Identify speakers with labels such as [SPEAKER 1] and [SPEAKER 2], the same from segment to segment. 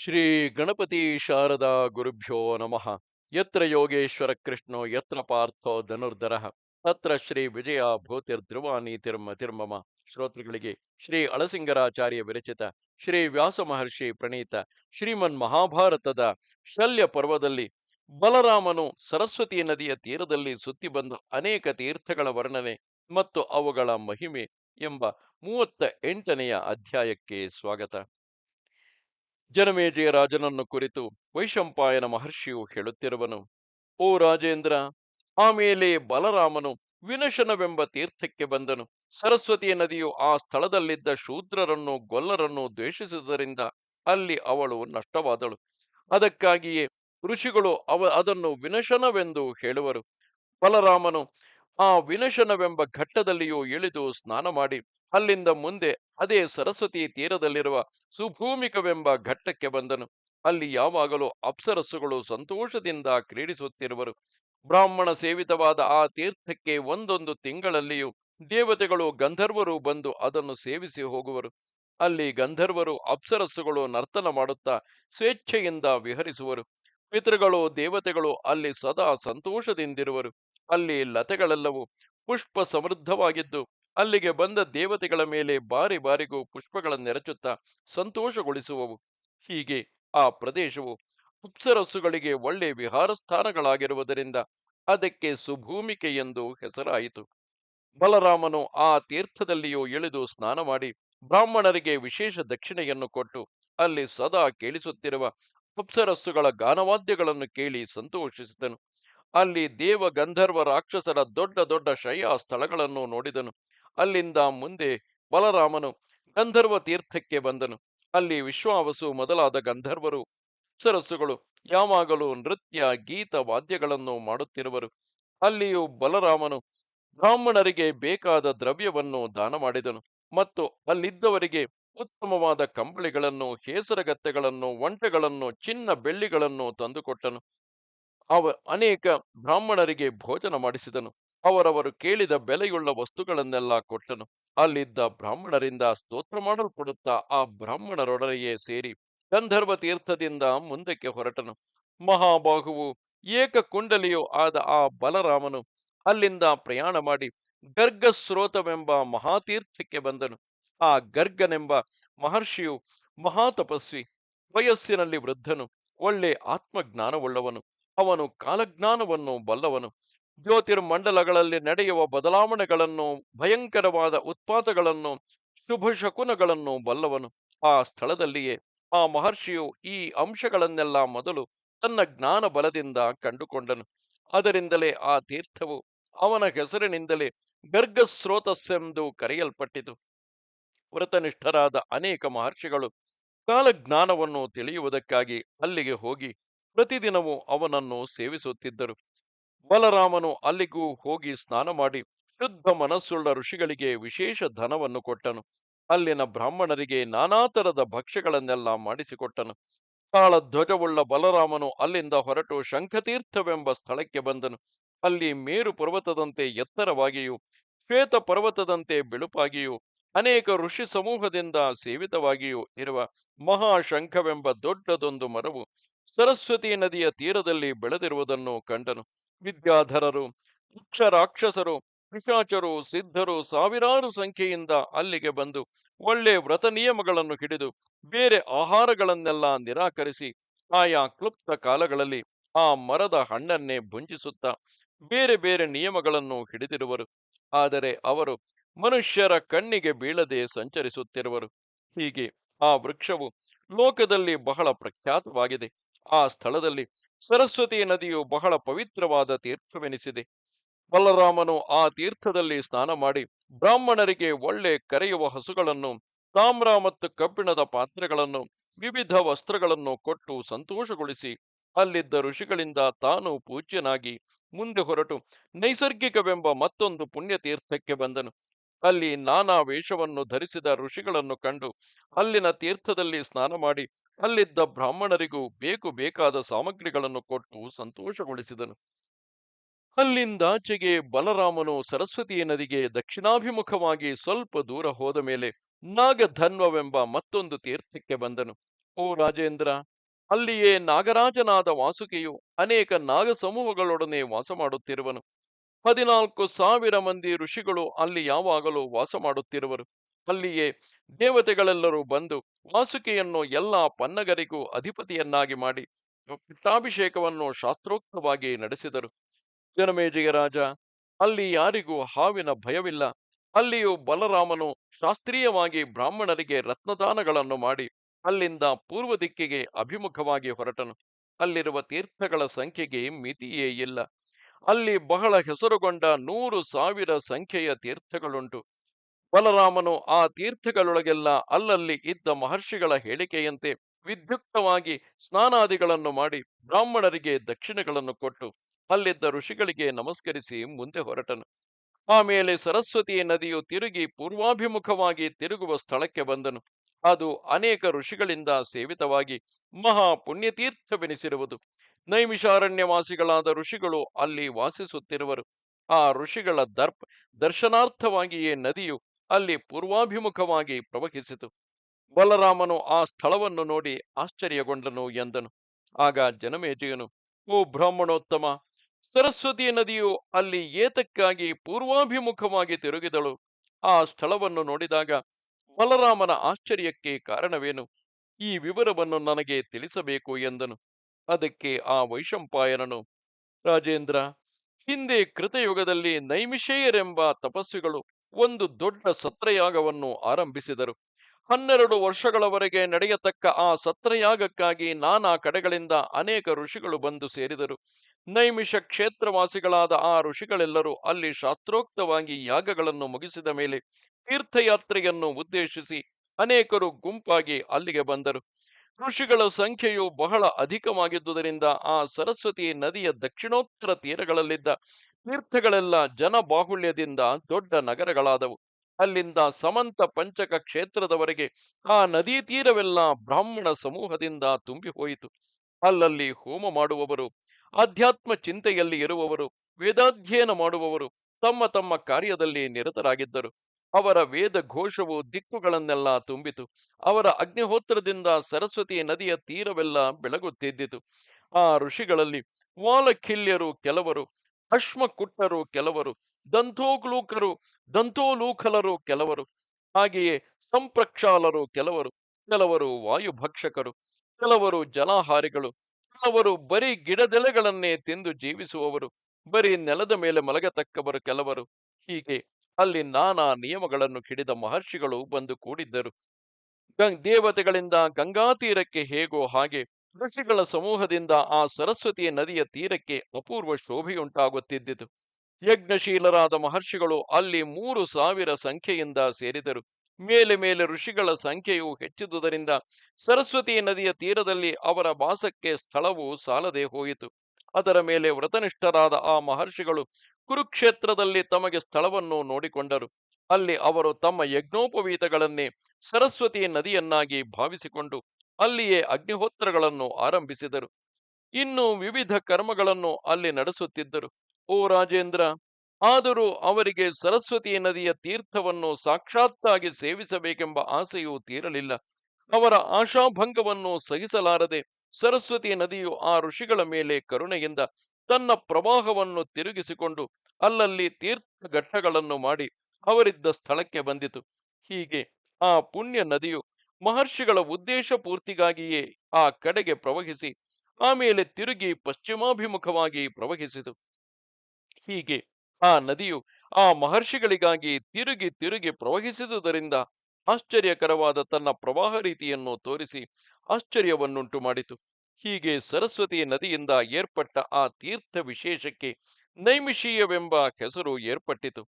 [SPEAKER 1] ಶ್ರೀ ಗಣಪತಿ ಶಾರದಾ ಗುರುಭ್ಯೋ ನಮಃ. ಯತ್ರ ಯೋಗೇಶ್ವರ ಕೃಷ್ಣೋ, ಯತ್ರ ಪಾರ್ಥೋ ಧನುರ್ಧರ. ಅತ್ರ ಶ್ರೀ ವಿಜಯ ತಿರ್ಮ ತಿರ್ಮಮ. ಶ್ರೋತೃಗಳಿಗೆ ಶ್ರೀ ಅಳಸಿಂಗರಾಚಾರ್ಯ ವಿರಚಿತ, ಶ್ರೀ ವ್ಯಾಸ ಮಹರ್ಷಿ ಪ್ರಣೀತ, ಶ್ರೀಮನ್ ಮಹಾಭಾರತದ ಶಲ್ಯ ಪರ್ವದಲ್ಲಿ ಬಲರಾಮನು ಸರಸ್ವತಿ ನದಿಯ ತೀರದಲ್ಲಿ ಸುತ್ತಿ ಬಂದ ಅನೇಕ ತೀರ್ಥಗಳ ವರ್ಣನೆ ಮತ್ತು ಅವುಗಳ ಮಹಿಮೆ ಎಂಬ ಮೂವತ್ತ ಎಂಟನೆಯ ಅಧ್ಯಾಯಕ್ಕೆ ಸ್ವಾಗತ. ಜನಮೇಜಯ ರಾಜನನ್ನು ಕುರಿತು ವೈಶಂಪಾಯನ ಮಹರ್ಷಿಯು ಹೇಳುತ್ತಿರುವನು, ಓ ರಾಜೇಂದ್ರ ಆಮೇಲೆ ಬಲರಾಮನು ವಿನಶನವೆಂಬ ತೀರ್ಥಕ್ಕೆ ಬಂದನು. ಸರಸ್ವತಿಯ ನದಿಯು ಆ ಸ್ಥಳದಲ್ಲಿದ್ದ ಶೂದ್ರರನ್ನು ಗೊಲ್ಲರನ್ನು ದ್ವೇಷಿಸುವುದರಿಂದ ಅಲ್ಲಿ ಅವಳು ನಷ್ಟವಾದಳು. ಅದಕ್ಕಾಗಿಯೇ ಋಷಿಗಳು ಅವ, ಅದನ್ನು ವಿನಶನವೆಂದು ಹೇಳುವರು. ಬಲರಾಮನು ಆ ವಿನಶನವೆಂಬ ಘಟ್ಟದಲ್ಲಿಯೂ ಇಳಿದು ಸ್ನಾನ ಮಾಡಿ ಅಲ್ಲಿಂದ ಮುಂದೆ ಅದೇ ಸರಸ್ವತಿ ತೀರದಲ್ಲಿರುವ ಸುಭೂಮಿಕವೆಂಬ ಘಟ್ಟಕ್ಕೆ ಬಂದನು. ಅಲ್ಲಿ ಯಾವಾಗಲೂ ಅಪ್ಸರಸ್ಸುಗಳು ಸಂತೋಷದಿಂದ ಕ್ರೀಡಿಸುತ್ತಿರುವರು. ಬ್ರಾಹ್ಮಣ ಸೇವಿತವಾದ ಆ ತೀರ್ಥಕ್ಕೆ ಒಂದೊಂದು ತಿಂಗಳಲ್ಲಿಯೂ ದೇವತೆಗಳು ಗಂಧರ್ವರು ಬಂದು ಅದನ್ನು ಸೇವಿಸಿ ಹೋಗುವರು. ಅಲ್ಲಿ ಗಂಧರ್ವರು ಅಪ್ಸರಸ್ಸುಗಳು ನರ್ತನ ಮಾಡುತ್ತಾ ಸ್ವೇಚ್ಛೆಯಿಂದ ವಿಹರಿಸುವರು. ಪಿತೃಗಳು ದೇವತೆಗಳು ಅಲ್ಲಿ ಸದಾ ಸಂತೋಷದಿಂದಿರುವರು. ಅಲ್ಲಿ ಲತೆಗಳೆಲ್ಲವೂ ಪುಷ್ಪ ಸಮೃದ್ಧವಾಗಿದ್ದು ಅಲ್ಲಿಗೆ ಬಂದ ದೇವತೆಗಳ ಮೇಲೆ ಬಾರಿ ಬಾರಿಗೂ ಪುಷ್ಪಗಳನ್ನೆರಚುತ್ತಾ ಸಂತೋಷಗೊಳಿಸುವವು. ಹೀಗೆ ಆ ಪ್ರದೇಶವು ಅಪ್ಸರಸ್ಸುಗಳಿಗೆ ಒಳ್ಳೆ ವಿಹಾರ ಸ್ಥಾನಗಳಾಗಿರುವುದರಿಂದ ಅದಕ್ಕೆ ಸುಭೂಮಿಕೆ ಎಂದು ಹೆಸರಾಯಿತು. ಬಲರಾಮನು ಆ ತೀರ್ಥದಲ್ಲಿಯೂ ಇಳಿದು ಸ್ನಾನ ಮಾಡಿ ಬ್ರಾಹ್ಮಣರಿಗೆ ವಿಶೇಷ ದಕ್ಷಿಣೆಯನ್ನು ಕೊಟ್ಟು ಅಲ್ಲಿ ಸದಾ ಕೇಳಿಸುತ್ತಿರುವ ಅಪ್ಸರಸ್ಸುಗಳ ಗಾನವಾದ್ಯಗಳನ್ನು ಕೇಳಿ ಸಂತೋಷಿಸಿದನು. ಅಲ್ಲಿ ದೇವ ಗಂಧರ್ವ ರಾಕ್ಷಸರ ದೊಡ್ಡ ದೊಡ್ಡ ಶಯ್ಯಾ ಸ್ಥಳಗಳನ್ನು ನೋಡಿದನು. ಅಲ್ಲಿಂದ ಮುಂದೆ ಬಲರಾಮನು ಗಂಧರ್ವ ತೀರ್ಥಕ್ಕೆ ಬಂದನು. ಅಲ್ಲಿ ವಿಶ್ವಾವಸು ಮೊದಲಾದ ಗಂಧರ್ವರು, ಸರಸ್ಸುಗಳು, ಯಾವಾಗಲೂ ನೃತ್ಯ, ಗೀತ, ವಾದ್ಯಗಳನ್ನು ಮಾಡುತ್ತಿರುವರು. ಅಲ್ಲಿಯೂ ಬಲರಾಮನು ಬ್ರಾಹ್ಮಣರಿಗೆ ಬೇಕಾದ ದ್ರವ್ಯವನ್ನು ದಾನ ಮಾಡಿದನು ಮತ್ತು ಅಲ್ಲಿದ್ದವರಿಗೆ ಉತ್ತಮವಾದ ಕಂಬಳಿಗಳನ್ನು, ಹೇಸರಗತ್ತೆಗಳನ್ನು, ಒಂಟೆಗಳನ್ನು, ಚಿನ್ನ ಬೆಳ್ಳಿಗಳನ್ನು ತಂದುಕೊಟ್ಟನು. ಅವ ಅನೇಕ ಬ್ರಾಹ್ಮಣರಿಗೆ ಭೋಜನ ಮಾಡಿಸಿದನು. ಅವರವರು ಕೇಳಿದ ಬೆಲೆಯುಳ್ಳ ವಸ್ತುಗಳನ್ನೆಲ್ಲ ಕೊಟ್ಟನು. ಅಲ್ಲಿದ್ದ ಬ್ರಾಹ್ಮಣರಿಂದ ಸ್ತೋತ್ರ ಮಾಡಲ್ಪಡುತ್ತಾ ಆ ಬ್ರಾಹ್ಮಣರೊಡನೆಯೇ ಸೇರಿ ಗಂಧರ್ವ ತೀರ್ಥದಿಂದ ಮುಂದಕ್ಕೆ ಹೊರಟನು. ಮಹಾಬಾಹುವು ಏಕಕುಂಡಲಿಯೂ ಆದ ಆ ಬಲರಾಮನು ಅಲ್ಲಿಂದ ಪ್ರಯಾಣ ಮಾಡಿ ಗರ್ಗಸ್ರೋತವೆಂಬ ಮಹಾತೀರ್ಥಕ್ಕೆ ಬಂದನು. ಆ ಗರ್ಗನೆಂಬ ಮಹರ್ಷಿಯು ಮಹಾತಪಸ್ವಿ ವಯಸ್ಸಿನಲ್ಲಿ ವೃದ್ಧನು. ಒಳ್ಳೆ ಆತ್ಮಜ್ಞಾನವುಳ್ಳವನು. ಅವನು ಕಾಲಜ್ಞಾನವನ್ನು ಬಲ್ಲವನು. ಜ್ಯೋತಿರ್ಮಂಡಲಗಳಲ್ಲಿ ನಡೆಯುವ ಬದಲಾವಣೆಗಳನ್ನು, ಭಯಂಕರವಾದ ಉತ್ಪಾತಗಳನ್ನು, ಶುಭ ಶಕುನಗಳನ್ನು ಬಲ್ಲವನು. ಆ ಸ್ಥಳದಲ್ಲಿಯೇ ಆ ಮಹರ್ಷಿಯು ಈ ಅಂಶಗಳನ್ನೆಲ್ಲ ಮೊದಲು ತನ್ನ ಜ್ಞಾನ ಬಲದಿಂದ ಕಂಡುಕೊಂಡನು. ಅದರಿಂದಲೇ ಆ ತೀರ್ಥವು ಅವನ ಹೆಸರಿನಿಂದಲೇ ಗರ್ಗಸ್ರೋತಸ್ಸೆಂದು ಕರೆಯಲ್ಪಟ್ಟಿತು. ವ್ರತನಿಷ್ಠರಾದ ಅನೇಕ ಮಹರ್ಷಿಗಳು ಕಾಲಜ್ಞಾನವನ್ನು ತಿಳಿಯುವುದಕ್ಕಾಗಿ ಅಲ್ಲಿಗೆ ಹೋಗಿ ಪ್ರತಿದಿನವೂ ಅವನನ್ನು ಸೇವಿಸುತ್ತಿದ್ದರು. ಬಲರಾಮನು ಅಲ್ಲಿಗೂ ಹೋಗಿ ಸ್ನಾನ ಮಾಡಿ ಶುದ್ಧ ಮನಸ್ಸುಳ್ಳ ಋಷಿಗಳಿಗೆ ವಿಶೇಷ ಧನವನ್ನು ಕೊಟ್ಟನು. ಅಲ್ಲಿನ ಬ್ರಾಹ್ಮಣರಿಗೆ ನಾನಾ ತರದ ಭಕ್ಷ್ಯಗಳನ್ನೆಲ್ಲ ಮಾಡಿಸಿಕೊಟ್ಟನು. ತಾಳ ಧ್ವಜವುಳ್ಳ ಬಲರಾಮನು ಅಲ್ಲಿಂದ ಹೊರಟು ಶಂಖತೀರ್ಥವೆಂಬ ಸ್ಥಳಕ್ಕೆ ಬಂದನು. ಅಲ್ಲಿ ಮೇರು ಪರ್ವತದಂತೆ ಎತ್ತರವಾಗಿಯೂ, ಶ್ವೇತ ಪರ್ವತದಂತೆ ಬಿಳುಪಾಗಿಯೂ, ಅನೇಕ ಋಷಿ ಸಮೂಹದಿಂದ ಸೇವಿತವಾಗಿಯೂ ಇರುವ ಮಹಾಶಂಖವೆಂಬ ದೊಡ್ಡದೊಂದು ಮರವು ಸರಸ್ವತಿ ನದಿಯ ತೀರದಲ್ಲಿ ಬೆಳೆದಿರುವುದನ್ನು ಕಂಡನು. ವಿದ್ಯಾಧರರು ವೃಕ್ಷ ರಾಕ್ಷಸರು, ಪಿಶಾಚರು, ಸಿದ್ಧರು ಸಾವಿರಾರು ಸಂಖ್ಯೆಯಿಂದ ಅಲ್ಲಿಗೆ ಬಂದು ಒಳ್ಳೆ ವ್ರತ ನಿಯಮಗಳನ್ನು ಹಿಡಿದು ಬೇರೆ ಆಹಾರಗಳನ್ನೆಲ್ಲ ನಿರಾಕರಿಸಿ ಆಯಾ ಕ್ಲುಪ್ತ ಕಾಲಗಳಲ್ಲಿ ಆ ಮರದ ಹಣ್ಣನ್ನೇ ಭುಂಜಿಸುತ್ತಾ ಬೇರೆ ಬೇರೆ ನಿಯಮಗಳನ್ನು ಹಿಡಿದಿರುವರು. ಆದರೆ ಅವರು ಮನುಷ್ಯರ ಕಣ್ಣಿಗೆ ಬೀಳದೆ ಸಂಚರಿಸುತ್ತಿರುವರು. ಹೀಗೆ ಆ ವೃಕ್ಷವು ಲೋಕದಲ್ಲಿ ಬಹಳ ಪ್ರಖ್ಯಾತವಾಗಿದೆ. ಆ ಸ್ಥಳದಲ್ಲಿ ಸರಸ್ವತಿ ನದಿಯು ಬಹಳ ಪವಿತ್ರವಾದ ತೀರ್ಥವೆನಿಸಿದೆ. ಬಲರಾಮನು ಆ ತೀರ್ಥದಲ್ಲಿ ಸ್ನಾನ ಮಾಡಿ ಬ್ರಾಹ್ಮಣರಿಗೆ ಒಳ್ಳೆ ಕರೆಯುವ ಹಸುಗಳನ್ನು, ತಾಮ್ರ ಮತ್ತು ಕಬ್ಬಿಣದ ಪಾತ್ರೆಗಳನ್ನು, ವಿವಿಧ ವಸ್ತ್ರಗಳನ್ನು ಕೊಟ್ಟು ಸಂತೋಷಗೊಳಿಸಿ. ಅಲ್ಲಿದ್ದ ಋಷಿಗಳಿಂದ ತಾನು ಪೂಜ್ಯನಾಗಿ ಮುಂದೆ ಹೊರಟು. ನೈಸರ್ಗಿಕವೆಂಬ ಮತ್ತೊಂದು ಪುಣ್ಯತೀರ್ಥಕ್ಕೆ ಬಂದನು. ಅಲ್ಲಿ ನಾನಾ ವೇಷವನ್ನು ಧರಿಸಿದ ಋಷಿಗಳನ್ನು ಕಂಡು ಅಲ್ಲಿನ ತೀರ್ಥದಲ್ಲಿ ಸ್ನಾನ ಮಾಡಿ ಅಲ್ಲಿದ್ದ ಬ್ರಾಹ್ಮಣರಿಗೂ ಬೇಕು ಬೇಕಾದ ಸಾಮಗ್ರಿಗಳನ್ನು ಕೊಟ್ಟು ಸಂತೋಷಗೊಳಿಸಿದನು. ಅಲ್ಲಿಂದಾಚೆಗೆ ಬಲರಾಮನು ಸರಸ್ವತಿ ನದಿಗೆ ದಕ್ಷಿಣಾಭಿಮುಖವಾಗಿ ಸ್ವಲ್ಪ ದೂರ ಹೋದ ಮೇಲೆ ನಾಗಧನ್ವವೆಂಬ ಮತ್ತೊಂದು ತೀರ್ಥಕ್ಕೆ ಬಂದನು. ಓ ರಾಜೇಂದ್ರ, ಅಲ್ಲಿಯೇ ನಾಗರಾಜನಾದ ವಾಸುಕಿಯು ಅನೇಕ ನಾಗ ಸಮೂಹಗಳೊಡನೆ ವಾಸ ಮಾಡುತ್ತಿರುವನು. ಹದಿನಾಲ್ಕು ಸಾವಿರ ಮಂದಿ ಋಷಿಗಳು ಅಲ್ಲಿ ಯಾವಾಗಲೂ ವಾಸ ಮಾಡುತ್ತಿರುವರು. ಅಲ್ಲಿಯೇ ದೇವತೆಗಳೆಲ್ಲರೂ ಬಂದು ವಾಸುಕಿಯನ್ನು ಎಲ್ಲ ಪನ್ನಗರಿಗೂ ಅಧಿಪತಿಯನ್ನಾಗಿ ಮಾಡಿ ಪಿಟ್ಟಾಭಿಷೇಕವನ್ನು ಶಾಸ್ತ್ರೋಕ್ತವಾಗಿ ನಡೆಸಿದರು. ಜನಮೇಜಯ ರಾಜ, ಅಲ್ಲಿ ಯಾರಿಗೂ ಹಾವಿನ ಭಯವಿಲ್ಲ. ಅಲ್ಲಿಯೂ ಬಲರಾಮನು ಶಾಸ್ತ್ರೀಯವಾಗಿ ಬ್ರಾಹ್ಮಣರಿಗೆ ರತ್ನದಾನಗಳನ್ನು ಮಾಡಿ ಅಲ್ಲಿಂದ ಪೂರ್ವ ದಿಕ್ಕಿಗೆ ಅಭಿಮುಖವಾಗಿ ಹೊರಟನು. ಅಲ್ಲಿರುವ ತೀರ್ಥಗಳ ಸಂಖ್ಯೆಗೆ ಮಿತಿಯೇ ಇಲ್ಲ. ಅಲ್ಲಿ ಬಹಳ ಹೆಸರುಗೊಂಡ ನೂರು ಸಾವಿರ ಸಂಖ್ಯೆಯ ತೀರ್ಥಗಳುಂಟು. ಬಲರಾಮನು ಆ ತೀರ್ಥಗಳೊಳಗೆಲ್ಲ ಅಲ್ಲಲ್ಲಿ ಇದ್ದ ಮಹರ್ಷಿಗಳ ಹೇಳಿಕೆಯಂತೆ ವಿದ್ಯುಕ್ತವಾಗಿ ಸ್ನಾನಾದಿಗಳನ್ನು ಮಾಡಿ ಬ್ರಾಹ್ಮಣರಿಗೆ ದಕ್ಷಿಣಗಳನ್ನು ಕೊಟ್ಟು ಅಲ್ಲಿದ್ದ ಋಷಿಗಳಿಗೆ ನಮಸ್ಕರಿಸಿ ಮುಂದೆ ಹೊರಟನು. ಆಮೇಲೆ ಸರಸ್ವತಿ ನದಿಯು ತಿರುಗಿ ಪೂರ್ವಾಭಿಮುಖವಾಗಿ ತಿರುಗುವ ಸ್ಥಳಕ್ಕೆ ಬಂದನು. ಅದು ಅನೇಕ ಋಷಿಗಳಿಂದ ಸೇವಿತವಾಗಿ ಮಹಾ ಪುಣ್ಯತೀರ್ಥವೆನಿಸಿರುವುದು. ನೈಮಿಷಾರಣ್ಯವಾಸಿಗಳಾದ ಋಷಿಗಳು ಅಲ್ಲಿ ವಾಸಿಸುತ್ತಿರುವರು. ಆ ಋಷಿಗಳ ದರ್ಪ ದರ್ಶನಾರ್ಥವಾಗಿಯೇ ನದಿಯು ಅಲ್ಲಿ ಪೂರ್ವಾಭಿಮುಖವಾಗಿ ಪ್ರವಹಿಸಿತು. ಬಲರಾಮನು ಆ ಸ್ಥಳವನ್ನು ನೋಡಿ ಆಶ್ಚರ್ಯಗೊಂಡನು ಎಂದನು. ಆಗ ಜನಮೇಜಯನು, ಓ ಬ್ರಾಹ್ಮಣೋತ್ತಮ, ಸರಸ್ವತಿ ನದಿಯು ಅಲ್ಲಿ ಏತಕ್ಕಾಗಿ ಪೂರ್ವಾಭಿಮುಖವಾಗಿ ತಿರುಗಿದಳು? ಆ ಸ್ಥಳವನ್ನು ನೋಡಿದಾಗ ಬಲರಾಮನ ಆಶ್ಚರ್ಯಕ್ಕೆ ಕಾರಣವೇನು? ಈ ವಿವರವನ್ನು ನನಗೆ ತಿಳಿಸಬೇಕು ಎಂದನು. ಅದಕ್ಕೆ ಆ ವೈಶಂಪಾಯನನು, ರಾಜೇಂದ್ರ, ಹಿಂದೆ ಕೃತಯುಗದಲ್ಲಿ ನೈಮಿಷೇಯರೆಂಬ ತಪಸ್ವಿಗಳು ಒಂದು ದೊಡ್ಡ ಸತ್ರಯಾಗವನ್ನು ಆರಂಭಿಸಿದರು. ಹನ್ನೆರಡು ವರ್ಷಗಳವರೆಗೆ ನಡೆಯತಕ್ಕ ಆ ಸತ್ರಯಾಗಕ್ಕಾಗಿ ನಾನಾ ಕಡೆಗಳಿಂದ ಅನೇಕ ಋಷಿಗಳು ಬಂದು ಸೇರಿದರು. ನೈಮಿಷ ಕ್ಷೇತ್ರವಾಸಿಗಳಾದ ಆ ಋಷಿಗಳೆಲ್ಲರೂ ಅಲ್ಲಿ ಶಾಸ್ತ್ರೋಕ್ತವಾಗಿ ಯಾಗಗಳನ್ನು ಮುಗಿಸಿದ ಮೇಲೆ ತೀರ್ಥಯಾತ್ರೆಯನ್ನು ಉದ್ದೇಶಿಸಿ ಅನೇಕರು ಗುಂಪಾಗಿ ಅಲ್ಲಿಗೆ ಬಂದರು. ಋಷಿಗಳ ಸಂಖ್ಯೆಯು ಬಹಳ ಅಧಿಕವಾಗಿದ್ದುದರಿಂದ ಆ ಸರಸ್ವತಿ ನದಿಯ ದಕ್ಷಿಣೋತ್ತರ ತೀರಗಳಲ್ಲಿದ್ದ ತೀರ್ಥಗಳೆಲ್ಲ ಜನಬಾಹುಳ್ಯದಿಂದ ದೊಡ್ಡ ನಗರಗಳಾದವು. ಅಲ್ಲಿಂದ ಸಮಂತ ಪಂಚಕ ಕ್ಷೇತ್ರದವರೆಗೆ ಆ ನದಿ ತೀರವೆಲ್ಲ ಬ್ರಾಹ್ಮಣ ಸಮೂಹದಿಂದ ತುಂಬಿ ಹೋಯಿತು ಅಲ್ಲಲ್ಲಿ ಹೋಮ ಮಾಡುವವರು, ಆಧ್ಯಾತ್ಮ ಚಿಂತೆಯಲ್ಲಿ ಇರುವವರು, ವೇದಾಧ್ಯಯನ ಮಾಡುವವರು ತಮ್ಮ ತಮ್ಮ ಕಾರ್ಯದಲ್ಲಿ ನಿರತರಾಗಿದ್ದರು. ಅವರ ವೇದ ಘೋಷವು ದಿಕ್ಕುಗಳನ್ನೆಲ್ಲ ತುಂಬಿತು. ಅವರ ಅಗ್ನಿಹೋತ್ರದಿಂದ ಸರಸ್ವತಿ ನದಿಯ ತೀರವೆಲ್ಲ ಬೆಳಗುತ್ತಿದ್ದಿತು ಆ ಋಷಿಗಳಲ್ಲಿ ವಾಲಖಿಲ್ಯರು ಕೆಲವರು ಅಶ್ಮಕುಟ್ಟರು ಕೆಲವರು ದಂತೋಗ್ಲೂಕರು ದಂತೋಲೂಕಲರು ಕೆಲವರು, ಹಾಗೆಯೇ ಸಂಪ್ರಕ್ಷಾಲರು ಕೆಲವರು ಕೆಲವರು ವಾಯುಭಕ್ಷಕರು, ಕೆಲವರು ಜಲಾಹಾರಿಗಳು, ಕೆಲವರು ಬರೀ ಗಿಡದೆಲೆಗಳನ್ನೇ ತಿಂದು ಜೀವಿಸುವವರು, ಬರೀ ನೆಲದ ಮೇಲೆ ಮಲಗತಕ್ಕವರು ಕೆಲವರು. ಹೀಗೆ ಅಲ್ಲಿ ನಾನಾ ನಿಯಮಗಳನ್ನು ಹಿಡಿದ ಮಹರ್ಷಿಗಳು ಬಂದು ಕೂಡಿದ್ದರು. ದೇವತೆಗಳಿಂದ ಗಂಗಾ ತೀರಕ್ಕೆ ಹೇಗೋ ಹಾಗೆ ಋಷಿಗಳ ಸಮೂಹದಿಂದ ಆ ಸರಸ್ವತಿಯ ನದಿಯ ತೀರಕ್ಕೆ ಅಪೂರ್ವ ಶೋಭೆಯುಂಟಾಗುತ್ತಿದ್ದಿತು. ಯಜ್ಞಶೀಲರಾದ ಮಹರ್ಷಿಗಳು ಅಲ್ಲಿ ಮೂರು ಸಾವಿರ ಸಂಖ್ಯೆಯಿಂದ ಸೇರಿದರು. ಮೇಲೆ ಮೇಲೆ ಋಷಿಗಳ ಸಂಖ್ಯೆಯು ಹೆಚ್ಚಿದುದರಿಂದ ಸರಸ್ವತಿ ನದಿಯ ತೀರದಲ್ಲಿ ಅವರ ವಾಸಕ್ಕೆ ಸ್ಥಳವು ಸಾಲದೆ ಹೋಯಿತು. ಅದರ ಮೇಲೆ ವ್ರತನಿಷ್ಠರಾದ ಆ ಮಹರ್ಷಿಗಳು ಕುರುಕ್ಷೇತ್ರದಲ್ಲಿ ತಮಗೆ ಸ್ಥಳವನ್ನು ನೋಡಿಕೊಂಡರು. ಅಲ್ಲಿ ಅವರು ತಮ್ಮ ಯಜ್ಞೋಪವೀತಗಳನ್ನೇ ಸರಸ್ವತಿ ನದಿಯನ್ನಾಗಿ ಭಾವಿಸಿಕೊಂಡು ಅಲ್ಲಿಯೇ ಅಗ್ನಿಹೋತ್ರಗಳನ್ನು ಆರಂಭಿಸಿದರು. ಇನ್ನು ವಿವಿಧ ಕರ್ಮಗಳನ್ನು ಅಲ್ಲಿ ನಡೆಸುತ್ತಿದ್ದರು. ಓ ರಾಜೇಂದ್ರ, ಆದರೂ ಅವರಿಗೆ ಸರಸ್ವತಿ ನದಿಯ ತೀರ್ಥವನ್ನು ಸಾಕ್ಷಾತ್ತಾಗಿ ಸೇವಿಸಬೇಕೆಂಬ ಆಸೆಯೂ ತೀರಲಿಲ್ಲ. ಅವರ ಆಶಾಭಂಗವನ್ನು ಸಹಿಸಲಾರದೆ ಸರಸ್ವತಿ ನದಿಯು ಆ ಋಷಿಗಳ ಮೇಲೆ ಕರುಣೆಯಿಂದ ತನ್ನ ಪ್ರವಾಹವನ್ನು ತಿರುಗಿಸಿಕೊಂಡು ಅಲ್ಲಲ್ಲಿ ತೀರ್ಥ ಘಟ್ಟಗಳನ್ನು ಮಾಡಿ ಅವರಿದ್ದ ಸ್ಥಳಕ್ಕೆ ಬಂದಿತು. ಹೀಗೆ ಆ ಪುಣ್ಯ ನದಿಯು ಮಹರ್ಷಿಗಳ ಉದ್ದೇಶ ಪೂರ್ತಿಗಾಗಿಯೇ ಆ ಕಡೆಗೆ ಪ್ರವಹಿಸಿ ಆಮೇಲೆ ತಿರುಗಿ ಪಶ್ಚಿಮಾಭಿಮುಖವಾಗಿ ಪ್ರವಹಿಸಿತು. ಹೀಗೆ ಆ ನದಿಯು ಆ ಮಹರ್ಷಿಗಳಿಗಾಗಿ ತಿರುಗಿ ತಿರುಗಿ ಪ್ರವಹಿಸಿದುದರಿಂದ ಆಶ್ಚರ್ಯಕರವಾದ ತನ್ನ ಪ್ರವಾಹ ರೀತಿಯನ್ನು ತೋರಿಸಿ ಆಶ್ಚರ್ಯವನ್ನುಂಟು ಮಾಡಿತು ಹೀಗೆ ಸರಸ್ವತಿ ನದಿಯಿಂದ ಏರ್ಪಟ್ಟ ಆ ತೀರ್ಥ ವಿಶೇಷಕ್ಕೆ ನೈಮಿಷೀಯವೆಂಬ ಹೆಸರು ಏರ್ಪಟ್ಟಿತು.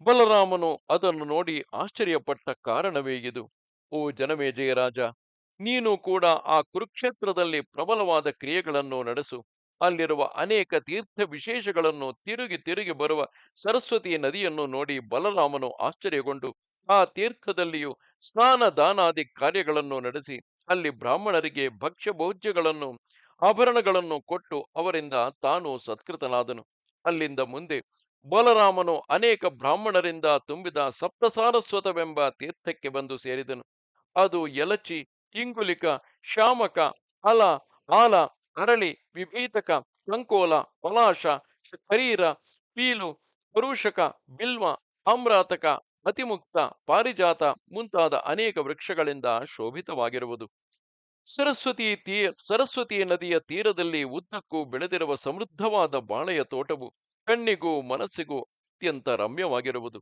[SPEAKER 1] ಬಲರಾಮನು ಅದನ್ನು ನೋಡಿ ಆಶ್ಚರ್ಯಪಟ್ಟ ಕಾರಣವೇ ಇದು. ಓ ಜನಮೇಜಯರಾಜ ನೀನು ಕೂಡ ಆ ಕುರುಕ್ಷೇತ್ರದಲ್ಲಿ ಪ್ರಬಲವಾದ ಕ್ರಿಯೆಗಳನ್ನು ನಡೆಸು. ಅಲ್ಲಿರುವ ಅನೇಕ ತೀರ್ಥ ವಿಶೇಷಗಳನ್ನು ತಿರುಗಿ ತಿರುಗಿ ಬರುವ ಸರಸ್ವತಿ ನದಿಯನ್ನು ನೋಡಿ ಬಲರಾಮನು ಆಶ್ಚರ್ಯಗೊಂಡು, ಆ ತೀರ್ಥದಲ್ಲಿಯೂ ಸ್ನಾನ ದಾನಾದಿ ಕಾರ್ಯಗಳನ್ನು ನಡೆಸಿ ಅಲ್ಲಿ ಬ್ರಾಹ್ಮಣರಿಗೆ ಭಕ್ಷ್ಯ ಭೋಜ್ಯಗಳನ್ನು ಆಭರಣಗಳನ್ನು ಕೊಟ್ಟು ಅವರಿಂದ ತಾನು ಸತ್ಕೃತನಾದನು. ಅಲ್ಲಿಂದ ಮುಂದೆ ಬಲರಾಮನು ಅನೇಕ ಬ್ರಾಹ್ಮಣರಿಂದ ತುಂಬಿದ ಸಪ್ತಸಾರಸ್ವತವೆಂಬ ತೀರ್ಥಕ್ಕೆ ಬಂದು ಸೇರಿದನು. ಅದು ಯಲಚಿ, ಇಂಗುಲಿಕ ಶಾಮಕ ಅಲ, ಆಲ, ಅರಳಿ, ವಿಭೀತಕ ಕಂಕೋಲ ಪಲಾಶ ಶರೀರ ಪೀಲು, ಪರುಷಕ, ಬಿಲ್ವ, ಆಮ್ರಾತಕ ಅತಿಮುಕ್ತ, ಪಾರಿಜಾತ ಮುಂತಾದ ಅನೇಕ ವೃಕ್ಷಗಳಿಂದ ಶೋಭಿತವಾಗಿರುವುದು. ಸರಸ್ವತಿ ತೀ, ಸರಸ್ವತಿ ನದಿಯ ತೀರದಲ್ಲಿ ಉದ್ದಕ್ಕೂ ಬೆಳೆದಿರುವ ಸಮೃದ್ಧವಾದ ಬಾಳೆಯ ತೋಟವು ಕಣ್ಣಿಗೂ ಮನಸ್ಸಿಗೂ ಅತ್ಯಂತ ರಮ್ಯವಾಗಿರುವುದು.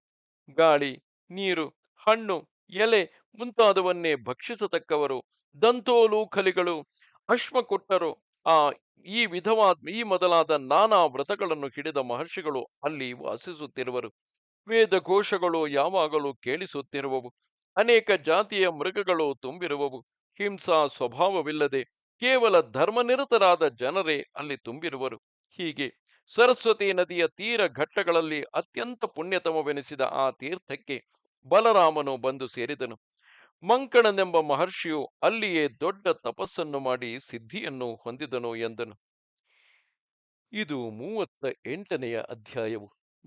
[SPEAKER 1] ಗಾಳಿ, ನೀರು, ಹಣ್ಣು, ಎಲೆ ಮುಂತಾದವನ್ನೇ ಭಕ್ಷಿಸತಕ್ಕವರು ದಂತೋಲೂಖಲಿಗಳು ಅಶ್ವಕುಟ್ಟರು ಆ ಈ ವಿಧವಾದ, ಈ ಮೊದಲಾದ ನಾನಾ ವ್ರತಗಳನ್ನು ಹಿಡಿದ ಮಹರ್ಷಿಗಳು ಅಲ್ಲಿ ವಾಸಿಸುತ್ತಿರುವರು. ವೇದಘೋಷಗಳು ಯಾವಾಗಲೂ ಕೇಳಿಸುತ್ತಿರುವವು. ಅನೇಕ ಜಾತಿಯ ಮೃಗಗಳು ತುಂಬಿರುವವು. ಹಿಂಸಾ ಸ್ವಭಾವವಿಲ್ಲದೆ ಕೇವಲ ಧರ್ಮನಿರತರಾದ ಜನರೇ ಅಲ್ಲಿ ತುಂಬಿರುವರು. ಹೀಗೆ ಸರಸ್ವತಿ ನದಿಯ ತೀರ ಘಟ್ಟಗಳಲ್ಲಿ ಅತ್ಯಂತ ಪುಣ್ಯತಮವೆನಿಸಿದ ಆ ತೀರ್ಥಕ್ಕೆ ಬಲರಾಮನು ಬಂದು ಸೇರಿದನು. ಮಂಕಣನೆಂಬ ಮಹರ್ಷಿಯು ಅಲ್ಲಿಯೇ ದೊಡ್ಡ ತಪಸ್ಸನ್ನು ಮಾಡಿ ಸಿದ್ಧಿಯನ್ನು ಹೊಂದಿದನು ಎಂದನು. ಇದು ಮೂವತ್ತ ಎಂಟನೆಯ ಅಧ್ಯಾಯವು.